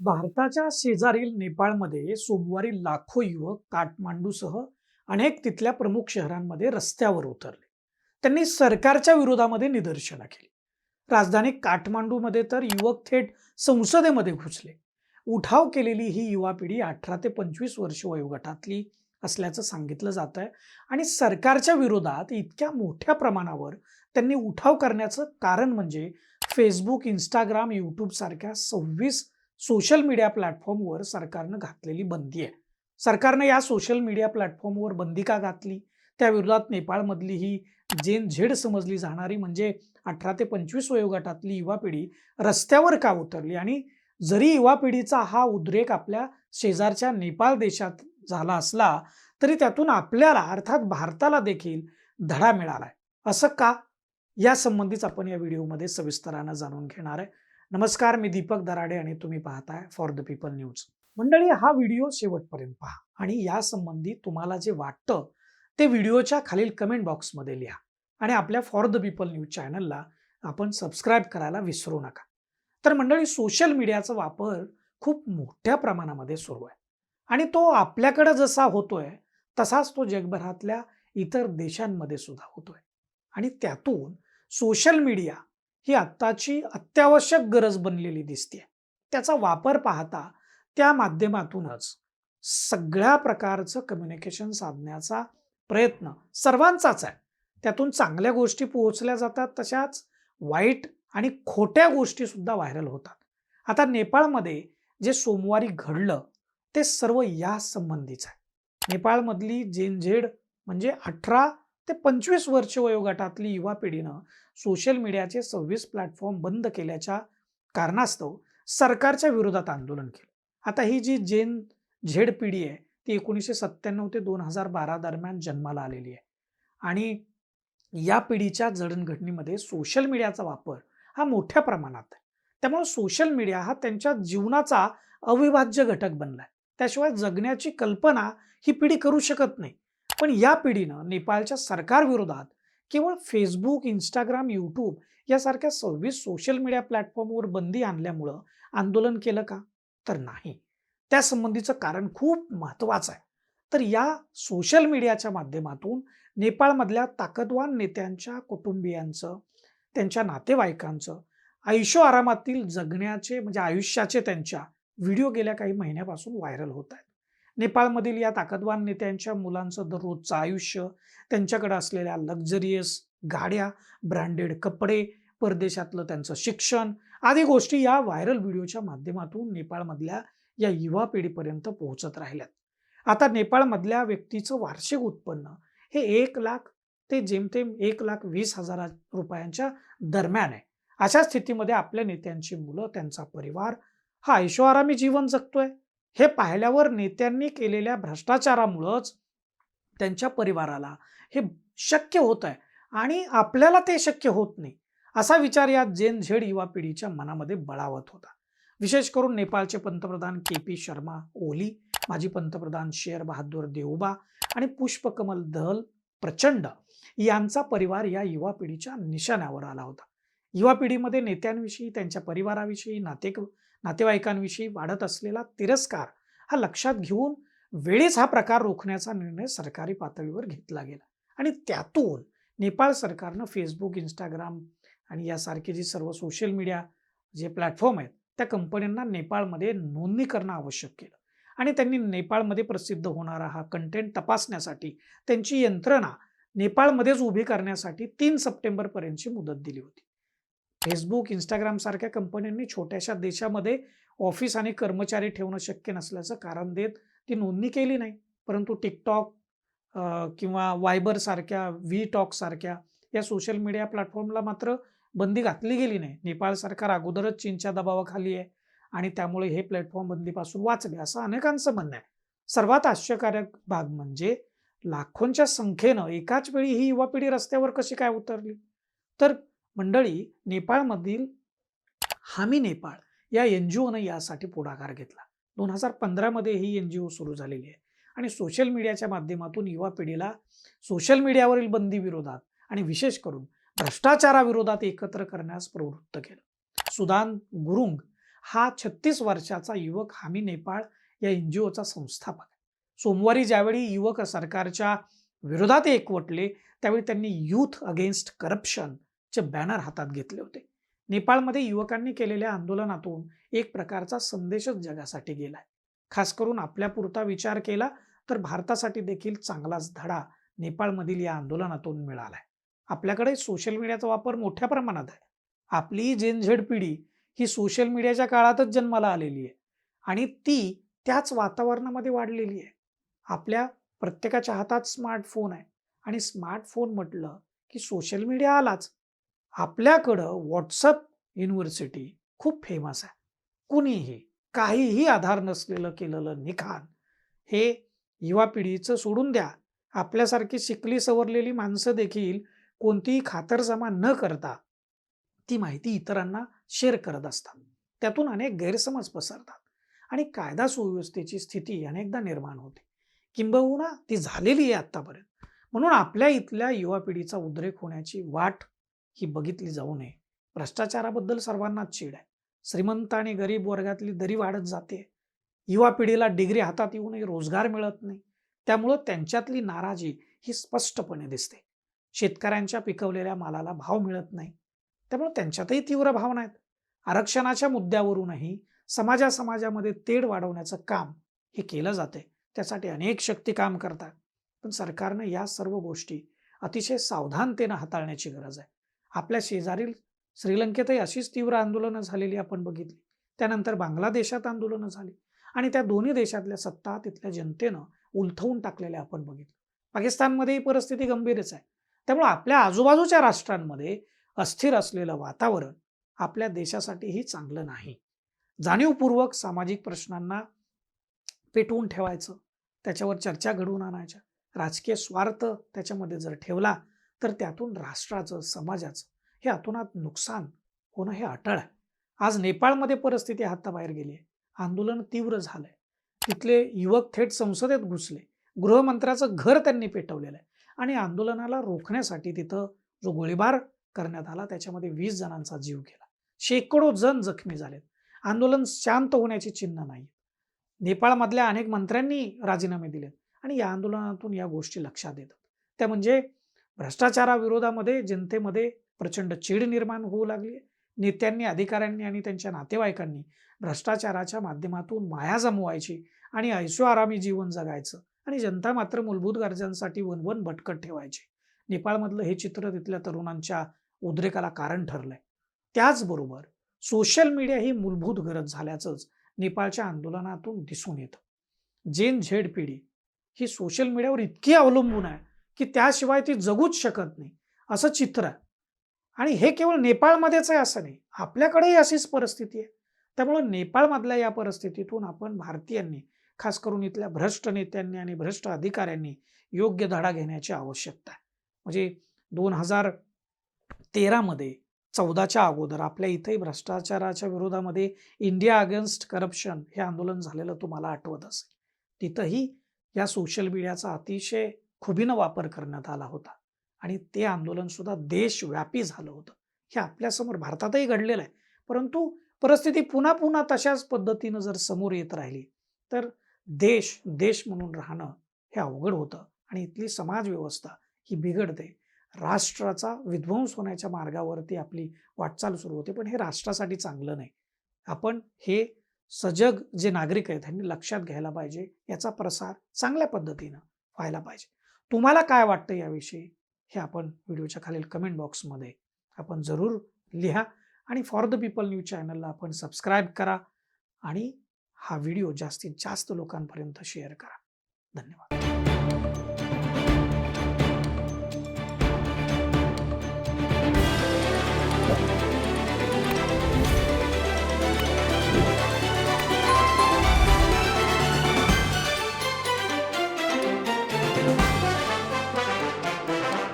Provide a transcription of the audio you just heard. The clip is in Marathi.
भारताच्या शेजारील नेपाळमध्ये सोमवारी लाखो युवक काठमांडूसह अनेक तिथल्या प्रमुख शहरांमध्ये रस्त्यावर उतरले. त्यांनी सरकारच्या विरोधामध्ये निदर्शनं केली. राजधानी काठमांडूमध्ये तर युवक थेट संसदेमध्ये घुसले. उठाव केलेली ही युवा पिढी अठरा ते पंचवीस वर्ष वयोगटातली असल्याचं सांगितलं जात आहे आणि सरकारच्या विरोधात इतक्या मोठ्या प्रमाणावर त्यांनी उठाव करण्याचं कारण म्हणजे फेसबुक इंस्टाग्राम यूट्यूब सारख्या सव्वीस सोशल मीडिया प्लॅटफॉर्मवर सरकारनं घातलेली बंदी आहे. सरकारनं या सोशल मीडिया प्लॅटफॉर्मवर बंदी का घातली? त्या विरोधात नेपाळमधली ही जेन झेड समजली जाणारी म्हणजे अठरा ते पंचवीस वयोगटातली युवा पिढी रस्त्यावर का उतरली? आणि जरी युवा पिढीचा हा उद्रेक आपल्या शेजारच्या नेपाळ देशात झाला असला तरी त्यातून आपल्याला अर्थात भारताला देखील धडा मिळालाय. असं का? या संबंधीच आपण या व्हिडिओमध्ये सविस्तरानं जाणून घेणार आहे. नमस्कार मी दीपक दराडे आणि तुम्ही पाहताय फॉर द पीपल न्यूज मंडळी हा व्हिडिओ शेवटपर्यंत पहा आणि या संबंधी तुम्हाला जे वाटतं ते व्हिडिओच्या खालील कमेंट बॉक्समध्ये लिहा आणि आपल्या फॉर द पीपल न्यूज चॅनलला आपण सबस्क्राईब करायला विसरू नका. तर मंडळी सोशल मीडियाचा वापर खूप मोठ्या प्रमाणामध्ये सुरू आहे आणि तो आपल्याकडे जसा होतोय तसाच तो जगभरातल्या इतर देशांमध्ये सुद्धा होतोय आणि त्यातून सोशल मीडिया ही आत्ताची अत्यावश्यक गरज बनलेली दिसते त्याचा वापर पाहता त्या माध्यमातूनच सगळ्या प्रकारचं कम्युनिकेशन साधण्याचा प्रयत्न सर्वांचाच आहे. त्यातून चांगल्या गोष्टी पोहोचल्या जातात तशाच वाईट आणि खोट्या गोष्टी सुद्धा व्हायरल होतात. आता नेपाळमध्ये जे सोमवारी घडलं ते सर्व या संबंधीच आहे. नेपाळमधली जेनझेड म्हणजे अठरा ते पंचवीस वर्ष वयोगटातली युवा पिढीनं सोशल मीडियाचे सव्वीस प्लॅटफॉर्म बंद केल्याच्या कारणास्तव सरकारच्या विरोधात आंदोलन केलं. आता ही जी जेन झेड पिढी आहे ती एकोणीसशे सत्त्याण्णव ते दोन हजार बारा दरम्यान जन्माला आलेली आहे. आणि या पिढीच्या जडणघडणीमध्ये सोशल मीडियाचा वापर हा मोठ्या प्रमाणात आहे. त्यामुळे सोशल मीडिया हा त्यांच्या जीवनाचा अविभाज्य घटक बनला आहे त्याशिवाय जगण्याची कल्पना ही पिढी करू शकत नाही. पण या पिढीनं नेपाळच्या सरकारविरोधात केवळ फेसबुक इंस्टाग्राम यूट्यूब यासारख्या सव्वीस सोशल मीडिया प्लॅटफॉर्मवर बंदी आणल्यामुळं आंदोलन केलं का? तर नाही. त्यासंबंधीचं कारण खूप महत्त्वाचं आहे. तर या सोशल मीडियाच्या माध्यमातून नेपाळमधल्या ताकदवान नेत्यांच्या कुटुंबियांचं त्यांच्या नातेवाईकांचं आयुष्य आरामातील जगण्याचे म्हणजे आयुष्याचे त्यांच्या व्हिडिओ गेल्या काही महिन्यापासून व्हायरल होत आहेत. नेपाळमधील या ताकदवान नेत्यांच्या मुलांचं दररोजचं आयुष्य त्यांच्याकडे असलेल्या लक्झरियस गाड्या ब्रँडेड कपडे परदेशातलं त्यांचं शिक्षण आदी गोष्टी या व्हायरल व्हिडिओच्या माध्यमातून नेपाळमधल्या या युवा पिढीपर्यंत पोहोचत राहिल्यात. आता नेपाळमधल्या व्यक्तीचं वार्षिक उत्पन्न हे एक लाख ते जेमतेम एक लाख वीस हजार रुपयांच्या दरम्यान आहे. अशा स्थितीमध्ये आपल्या नेत्यांची मुलं त्यांचा परिवार हा ऐशोआरामी जीवन जगतोय. हे पाहिल्यावर नेत्यांनी केलेल्या भ्रष्टाचारामुळंच त्यांच्या परिवाराला हे शक्य होत आहे आणि आपल्याला ते शक्य होत नाही असा विचार या जेन झेड युवा पिढीच्या मनामध्ये बळावत होता. विशेष करून नेपाळचे पंतप्रधान के पी शर्मा ओली माजी पंतप्रधान शेर बहादूर देवबा आणि पुष्पकमल दहल प्रचंड यांचा परिवार या युवा पिढीच्या निशाण्यावर आला होता. युवा पिढीमध्ये नेत्यांविषयी त्यांच्या परिवाराविषयी नाते नातेवाईकांविषयी वाढत असलेला तिरस्कार हा लक्षात घेऊन वेळेस हा प्रकार रोखण्याचा निर्णय सरकारी पातळीवर घेतला गेला. आणि त्यातून नेपाळ सरकारनं फेसबुक इंस्टाग्राम आणि यासारखे जी सर्व सोशल मीडिया जे प्लॅटफॉर्म आहेत त्या कंपन्यांना नेपाळमध्ये नोंदणी करणं आवश्यक केलं. आणि त्यांनी नेपाळमध्ये प्रसिद्ध होणारा हा कंटेंट तपासण्यासाठी त्यांची यंत्रणा नेपाळमध्येच उभी करण्यासाठी तीन सप्टेंबरपर्यंतची मुदत दिली होती. फेसबुक इंस्टाग्राम सारख्या कंपन्यांनी छोट्याशा देशामध्ये ऑफिस आणि कर्मचारी ठेवणं शक्य नसल्याचं कारण देत ती नोंदणी केली नाही. परंतु टिकटॉक किंवा वायबर सारख्या व्ही टॉक सारख्या या सोशल मीडिया प्लॅटफॉर्मला मात्र बंदी घातली गेली नाही. नेपाळ सरकार अगोदरच चीनच्या दबावाखाली आहे आणि त्यामुळे हे प्लॅटफॉर्म बंदीपासून वाचले असं अनेकांचं म्हणणं आहे. सर्वात आश्चर्यकारक भाग म्हणजे लाखोंच्या संख्येनं एकाच वेळी ही युवा पिढी रस्त्यावर कशी काय उतरली? तर मंडळी नेपाळमधील हामी नेपाळ या एन जी ओनं यासाठी पुढाकार घेतला. दोन हजार पंधरामध्ये ही एन जी ओ सुरू झालेली आहे. आणि सोशल मीडियाच्या माध्यमातून युवा पिढीला सोशल मीडियावरील बंदी विरोधात आणि विशेष करून भ्रष्टाचाराविरोधात एकत्र करण्यास प्रवृत्त केलं. सुदान गुरुंग हा छत्तीस वर्षाचा युवक हामी नेपाळ या एन जी ओचा संस्थापक सोमवारी ज्यावेळी युवक सरकारच्या विरोधात एकवटले त्यावेळी त्यांनी युथ अगेन्स्ट करप्शन चे बॅनर हातात घेतले होते. नेपाळमध्ये युवकांनी केलेल्या आंदोलनातून एक प्रकारचा संदेशच जगासाठी गेलाय. खास करून आपल्यापुरता विचार केला तर भारतासाठी देखील चांगलाच धडा नेपाळमधील या आंदोलनातून मिळालाय. आपल्याकडे सोशल मीडियाचा वापर मोठ्या प्रमाणात आहे. आपली जेनझेड पिढी ही सोशल मीडियाच्या काळातच जन्माला आलेली आहे. आणि ती त्याच वातावरणामध्ये वाढलेली आहे. आपल्या प्रत्येकाच्या हातात स्मार्टफोन आहे. आणि स्मार्टफोन म्हटलं की सोशल मीडिया आलाच. आपल्याकडं व्हॉट्सअप युनिव्हर्सिटी खूप फेमस आहे. कुणीही काहीही आधार नसलेलं केलेलं निखान हे युवा पिढीचं सोडून द्या. आपल्यासारखी शिकली सवरलेली माणसं देखील कोणतीही खातरजमा न करता ती माहिती इतरांना शेअर करत असतात. त्यातून अनेक गैरसमज पसरतात आणि कायदा सुव्यवस्थेची स्थिती अनेकदा निर्माण होते. किंबहुना ती झालेली आहे आत्तापर्यंत. म्हणून आपल्या इथल्या युवा पिढीचा उद्रेक होण्याची वाट ही बघितली जाऊ नये. भ्रष्टाचाराबद्दल सर्वांनाच चीड आहे. श्रीमंत आणि गरीब वर्गातली दरी वाढत जाते. युवा पिढीला डिग्री हातात येऊनही रोजगार मिळत नाही. त्यामुळं त्यांच्यातली नाराजी ही स्पष्टपणे दिसते. शेतकऱ्यांच्या पिकवलेल्या मालाला भाव मिळत नाही. त्यामुळे त्यांच्यातही तीव्र भावना आहेत. आरक्षणाच्या मुद्द्यावरूनही समाजा समाजामध्ये तेढ वाढवण्याचं काम हे केलं जाते त्यासाठी अनेक शक्ती काम करतात. पण सरकारनं या सर्व गोष्टी अतिशय सावधानतेनं हाताळण्याची गरज आहे. आपल्या शेजारील श्रीलंकेतही अशीच तीव्र आंदोलनं झालेली आपण बघितली. त्यानंतर बांगलादेशात आंदोलनं झाली. आणि त्या दोन्ही देशातल्या सत्ता तिथल्या जनतेनं उलथवून टाकलेल्या आपण बघितलं. पाकिस्तानमध्येही परिस्थिती गंभीरच आहे. त्यामुळे आपल्या आजूबाजूच्या राष्ट्रांमध्ये अस्थिर असलेलं वातावरण आपल्या देशासाठीही चांगलं नाही. जाणीवपूर्वक सामाजिक प्रश्नांना पेटवून ठेवायचं त्याच्यावर चर्चा घडवून आणायच्या. राजकीय स्वार्थ त्याच्यामध्ये जर ठेवला तर त्यातून राष्ट्राचं समाजाचं हे अतोनात नुकसान होणं हे अटळ आहे. आज नेपाळमध्ये परिस्थिती हाताबाहेर गेली आहे. आंदोलन तीव्र झालंय. तिथले युवक थेट संसदेत घुसले. गृहमंत्र्याचं घर त्यांनी पेटवलेलं आहे. आणि आंदोलनाला रोखण्यासाठी तिथं जो गोळीबार करण्यात आला त्याच्यामध्ये वीस जणांचा जीव गेला. शेकडो जण जखमी झालेत. आंदोलन शांत होण्याची चिन्ह नाही. नेपाळमधल्या अनेक मंत्र्यांनी राजीनामे दिलेत. आणि या आंदोलनातून या गोष्टी लक्षात येतात. त्या म्हणजे भ्रष्टाचाराविरोधामध्ये जनतेमध्ये प्रचंड चीड निर्माण होऊ लागली नेत्यांनी अधिकाऱ्यांनी आणि त्यांच्या नातेवाईकांनी भ्रष्टाचाराच्या माध्यमातून माया जमवायची आणि ऐशोआरामी जीवन जगायचं आणि जनता मात्र मूलभूत गरजांसाठी वनवन भटकट ठेवायची. नेपाळमधलं हे चित्र तिथल्या तरुणांच्या उद्रेकाला कारण ठरलंय. त्याचबरोबर सोशल मीडिया ही मूलभूत गरज झाल्याचंच नेपाळच्या आंदोलनातून दिसून येतं. जेन झेड पिढी ही सोशल मीडियावर इतकी अवलंबून आहे. की त्याशिवाय ती जगूच शकत नाही. असं चित्र आहे. आणि हे केवळ नेपाळमध्येच आहे असं नाही. आपल्याकडेही अशीच परिस्थिती आहे. त्यामुळं नेपाळमधल्या या परिस्थितीतून आपण भारतीयांनी खास करून इथल्या भ्रष्ट नेत्यांनी आणि भ्रष्ट अधिकाऱ्यांनी योग्य धडा घेण्याची आवश्यकता आहे. म्हणजे दोन हजार तेरामध्ये चौदाच्या अगोदर आपल्या इथेही भ्रष्टाचाराच्या विरोधामध्ये इंडिया अगेन्स्ट करप्शन हे आंदोलन झालेलं तुम्हाला आठवत असेल. तिथंही या सोशल मीडियाचा अतिशय खुबीनं वापर करण्यात आला होता. आणि ते आंदोलन सुद्धा देशव्यापी झालं होतं. हे आपल्यासमोर भारतातही घडलेलं आहे. परंतु परिस्थिती पुन्हा पुन्हा तशाच पद्धतीनं जर समोर येत राहिली तर देश देश म्हणून राहणं हे अवघड होतं. आणि इथली समाज व्यवस्था ही बिघडते. राष्ट्राचा विध्वंस होण्याच्या मार्गावरती आपली वाटचाल सुरू होते. पण हे राष्ट्रासाठी चांगलं नाही. आपण हे सजग जे नागरिक आहेत त्यांनी लक्षात घ्यायला पाहिजे. याचा प्रसार चांगल्या पद्धतीनं व्हायला पाहिजे. तुम्हाला काय वाटतं याविषयी? हे आपण व्हिडिओच्या खालील कमेंट बॉक्समध्ये आपण जरूर लिहा आणि फॉर द पीपल न्यूज चॅनलला आपण सबस्क्राईब करा आणि हा व्हिडिओ जास्तीत जास्त लोकांपर्यंत शेअर करा. धन्यवाद.